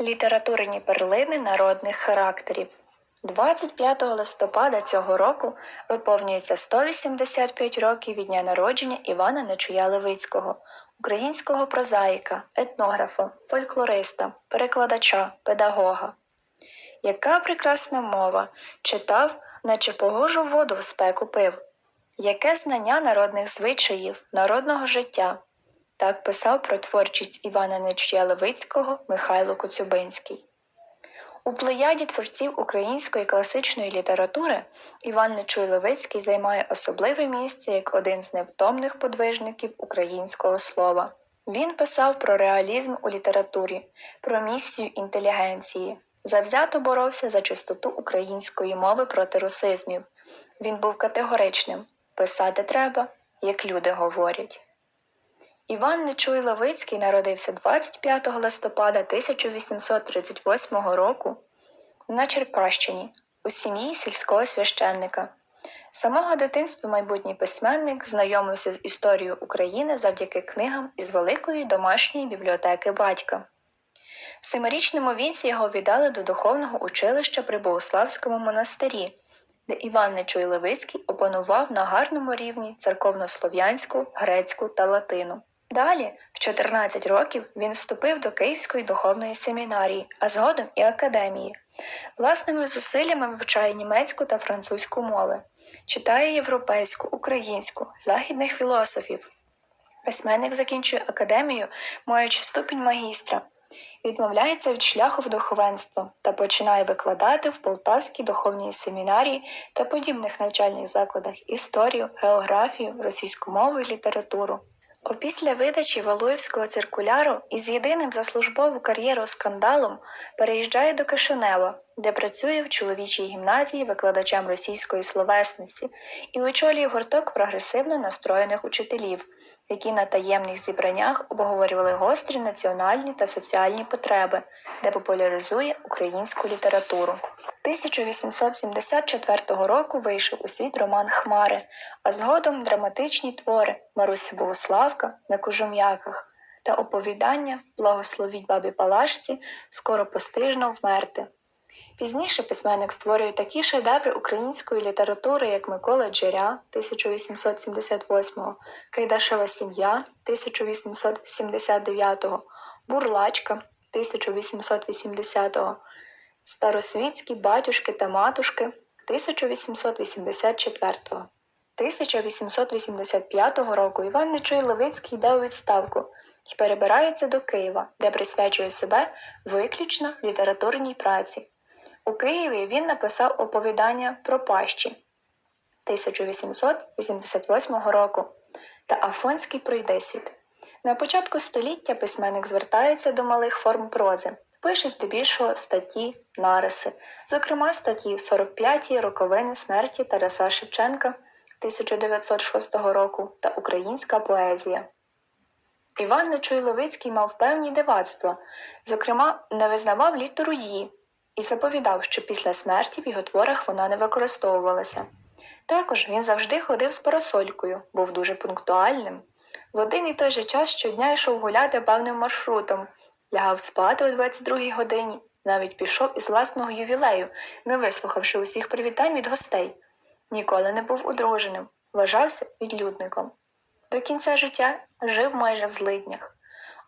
Літературні перлини народних характерів. 25 листопада цього року виповнюється 185 років від дня народження Івана Нечуя Левицького, українського прозаїка, етнографа, фольклориста, перекладача, педагога. Яка прекрасна мова, читав, наче погожу воду в спеку пив. Яке знання народних звичаїв, народного життя. Так писав про творчість Івана Нечуя Левицького Михайло Коцюбинський. У плеяді творців української класичної літератури Іван Нечуй Левицький займає особливе місце як один з невтомних подвижників українського слова. Він писав про реалізм у літературі, про місію інтелігенції, завзято боровся за чистоту української мови проти русизмів. Він був категоричним писати треба, як люди говорять. Іван Нечуй Левицький народився 25 листопада 1838 року на Черкащині у сім'ї сільського священника. З самого дитинства майбутній письменник знайомився з історією України завдяки книгам із великої домашньої бібліотеки батька. В семирічному віці його віддали до духовного училища при Богославському монастирі, де Іван Нечуй Левицький опанував на гарному рівні церковнослов'янську, грецьку та латину. Далі, в 14 років, він вступив до Київської духовної семінарії, а згодом і академії. Власними зусиллями вивчає німецьку та французьку мови, читає європейську, українську, західних філософів. Письменник закінчує академію, маючи ступінь магістра, відмовляється від шляху в духовенство та починає викладати в Полтавській духовній семінарії та подібних навчальних закладах історію, географію, російську мову і літературу. Опісля видачі Валуївського циркуляру із єдиним за службову кар'єру скандалом переїжджає до Кишинева, де працює в чоловічій гімназії викладачем російської словесності і очолює гурток прогресивно настроєних учителів, які на таємних зібраннях обговорювали гострі національні та соціальні потреби, де популяризує українську літературу. 1874 року вийшов у світ роман Хмари, а згодом драматичні твори Маруся Богославка на кожум'яках та оповідання Благословіть бабі Палашці скоро постижно вмерти. Пізніше письменник створює такі шедеври української літератури, як Микола Джеря 1878, Кайдашева сім'я 1879, Бурлачка 1880, Старосвітські батюшки та матушки 1884. 1885 року Іван Нечуй Левицький йде у відставку і перебирається до Києва, де присвячує себе виключно літературній праці. У Києві він написав оповідання про пащі 1888 року та Афонський пройдисвіт. На початку століття письменник звертається до малих форм прози, пише здебільшого статті, нариси, зокрема статті 45-й роковини смерті Тараса Шевченка 1906 року та Українська поезія. Іван Нечуй Левицький мав певні дивацтва, зокрема, не визнавав літеру «ї» і заповідав, що після смерті в його творах вона не використовувалася. Також він завжди ходив з парасолькою, був дуже пунктуальним. В один і той же час щодня йшов гуляти певним маршрутом, лягав спати о 22-й годині, навіть пішов із власного ювілею, не вислухавши усіх привітань від гостей. Ніколи не був одруженим, вважався відлюдником. До кінця життя жив майже в злиднях.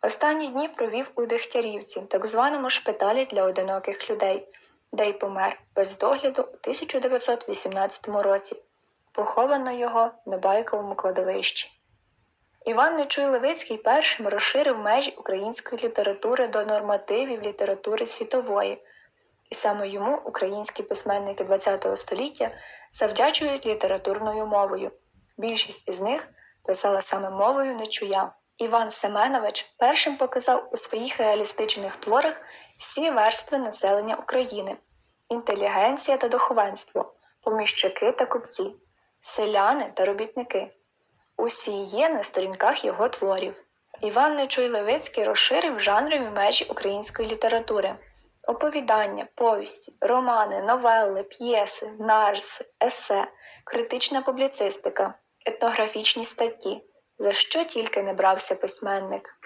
Останні дні провів у Дегтярівці, так званому шпиталі для одиноких людей, де й помер без догляду у 1918 році. Поховано його на байковому кладовищі. Іван Нечуй Левицький першим розширив межі української літератури до нормативів літератури світової, і саме йому українські письменники ХХ століття завдячують літературною мовою. Більшість із них писала саме мовою Нечуя. Іван Семенович першим показав у своїх реалістичних творах всі верстви населення України інтелігенція та духовенство, поміщики та купці, селяни та робітники. Усі є на сторінках його творів. Іван Нечуй Левицький розширив жанрові межі української літератури. Оповідання, повісті, романи, новели, п'єси, нарси, есе, критична публіцистика, етнографічні статті, за що тільки не брався письменник.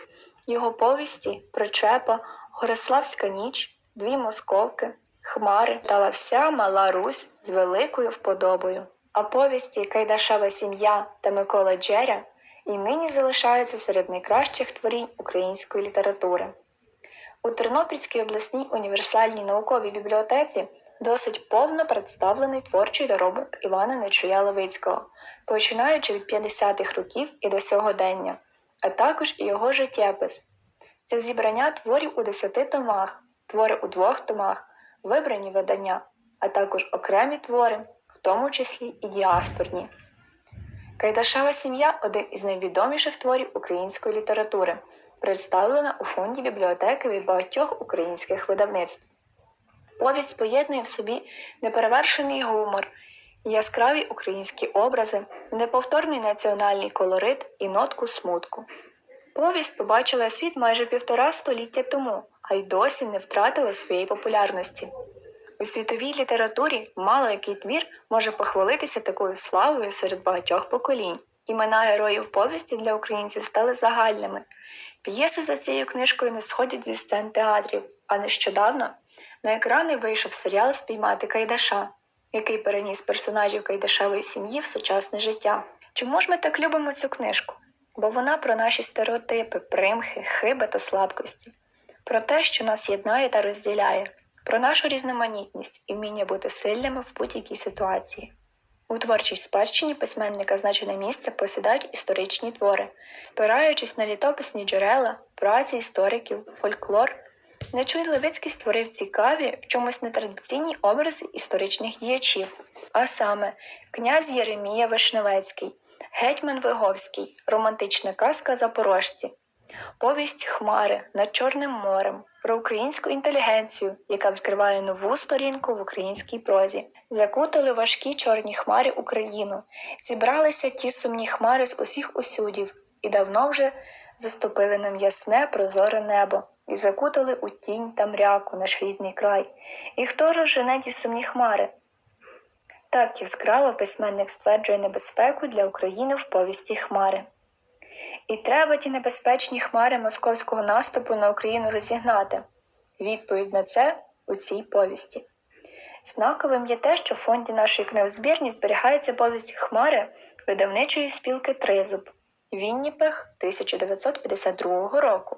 Його повісті, причепа, Гориславська ніч, дві московки, хмари дала вся мала Русь з великою вподобою. А повісті Кайдашева сім'я та Микола Джеря і нині залишаються серед найкращих творінь української літератури. У Тернопільській обласній універсальній науковій бібліотеці досить повно представлений творчий доробок Івана Нечуя Левицького, починаючи від 50-х років і до сьогодення, а також і його життєпис. Це зібрання творів у десяти томах, твори у двох томах, вибрані видання, а також окремі твори, в тому числі і діаспорні. Кайдашева сім'я один із найвідоміших творів української літератури, представлена у фонді бібліотеки від багатьох українських видавництв. Повість поєднує в собі неперевершений гумор, яскраві українські образи, неповторний національний колорит і нотку смутку. Повість побачила світ майже півтора століття тому, а й досі не втратила своєї популярності. У світовій літературі мало який твір може похвалитися такою славою серед багатьох поколінь. Імена героїв повісті для українців стали загальними. П'єси за цією книжкою не сходять зі сцен театрів, а нещодавно на екрани вийшов серіал Спіймати Кайдаша, який переніс персонажів Кайдашевої сім'ї в сучасне життя. Чому ж ми так любимо цю книжку? Бо вона про наші стереотипи, примхи, хиби та слабкості, про те, що нас єднає та розділяє, про нашу різноманітність і вміння бути сильними в будь-якій ситуації. У творчій спадщині письменника значене місце посідають історичні твори, спираючись на літописні джерела, праці істориків, фольклор. Нечуй Левицький створив цікаві, в чомусь нетрадиційні образи історичних діячів, а саме князь Єремія Вишневецький, гетьман Виговський, романтична казка Запорожці, повість Хмари над Чорним морем, про українську інтелігенцію, яка відкриває нову сторінку в українській прозі, закутали важкі чорні хмари Україну, зібралися ті сумні хмари з усіх усюдів і давно вже заступили нам ясне прозоре небо. І закутали у тінь та мряку наш рідний край. І хто розжене ті сумні хмари? Так яскраво письменник стверджує небезпеку для України в повісті Хмари. І треба ті небезпечні хмари московського наступу на Україну розігнати. Відповідь на це у цій повісті. Знаковим є те, що в фонді нашої книгозбірні зберігається повість Хмари видавничої спілки Тризуб Вінніпех 1952 року.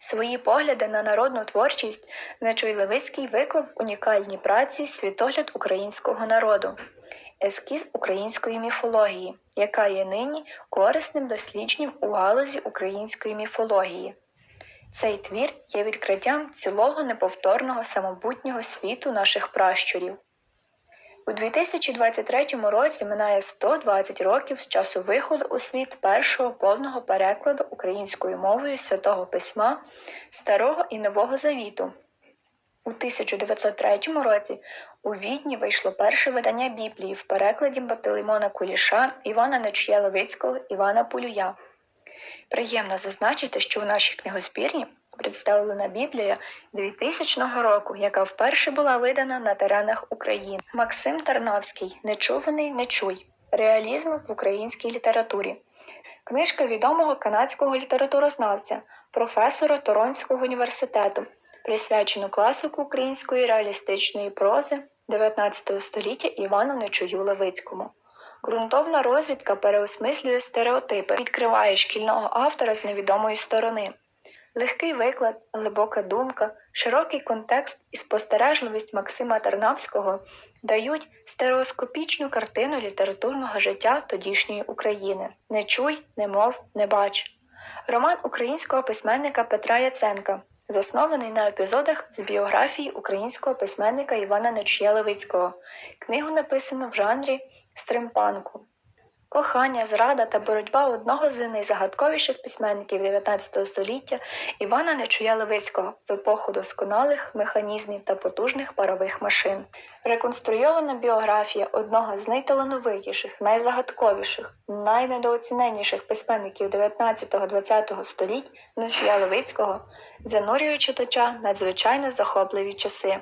Свої погляди на народну творчість Нечуй Левицький виклав в унікальній праці світогляд українського народу, ескіз української міфології, яка є нині корисним дослідженням у галузі української міфології. Цей твір є відкриттям цілого неповторного самобутнього світу наших пращурів. У 2023 році минає 120 років з часу виходу у світ першого повного перекладу українською мовою святого письма Старого і Нового Завіту. У 1903 році у Відні вийшло перше видання Біблії в перекладі Батилимона Куліша, Івана Нечуя Левицького, Івана Полюя. Приємно зазначити, що у нашій книгозбірні представлена Біблія 2000 року, яка вперше була видана на теренах України. Максим Тарнавський Нечуваний Нечуй. Реалізм в українській літературі. Книжка відомого канадського літературознавця, професора Торонського університету, присвячену класику української реалістичної прози 19 століття Івану Нечую Левицькому. Ґрунтовна розвідка переосмислює стереотипи, відкриває шкільного автора з невідомої сторони. Легкий виклад, глибока думка, широкий контекст і спостережливість Максима Тарнавського дають стереоскопічну картину літературного життя тодішньої України Не чуй, не мов, не бач. Роман українського письменника Петра Яценка, заснований на епізодах з біографії українського письменника Івана Нечуя Левицького. Книгу написано в жанрі стримпанку. Кохання, зрада та боротьба одного з найзагадковіших письменників 19 століття Івана Нечуя Левицького в епоху досконалих механізмів та потужних парових машин. Реконструйована біографія одного з найталановитіших, найзагадковіших, найнедооціненніших письменників 19-20 століть Нечуя Левицького, занурює читача надзвичайно захопливі часи.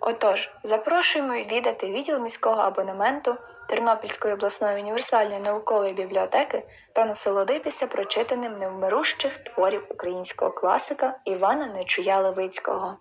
Отож, запрошуємо відвідати відділ міського абонементу Тернопільської обласної універсальної наукової бібліотеки та насолодитися прочитаним невмирущих творів українського класика Івана Нечуя Левицького.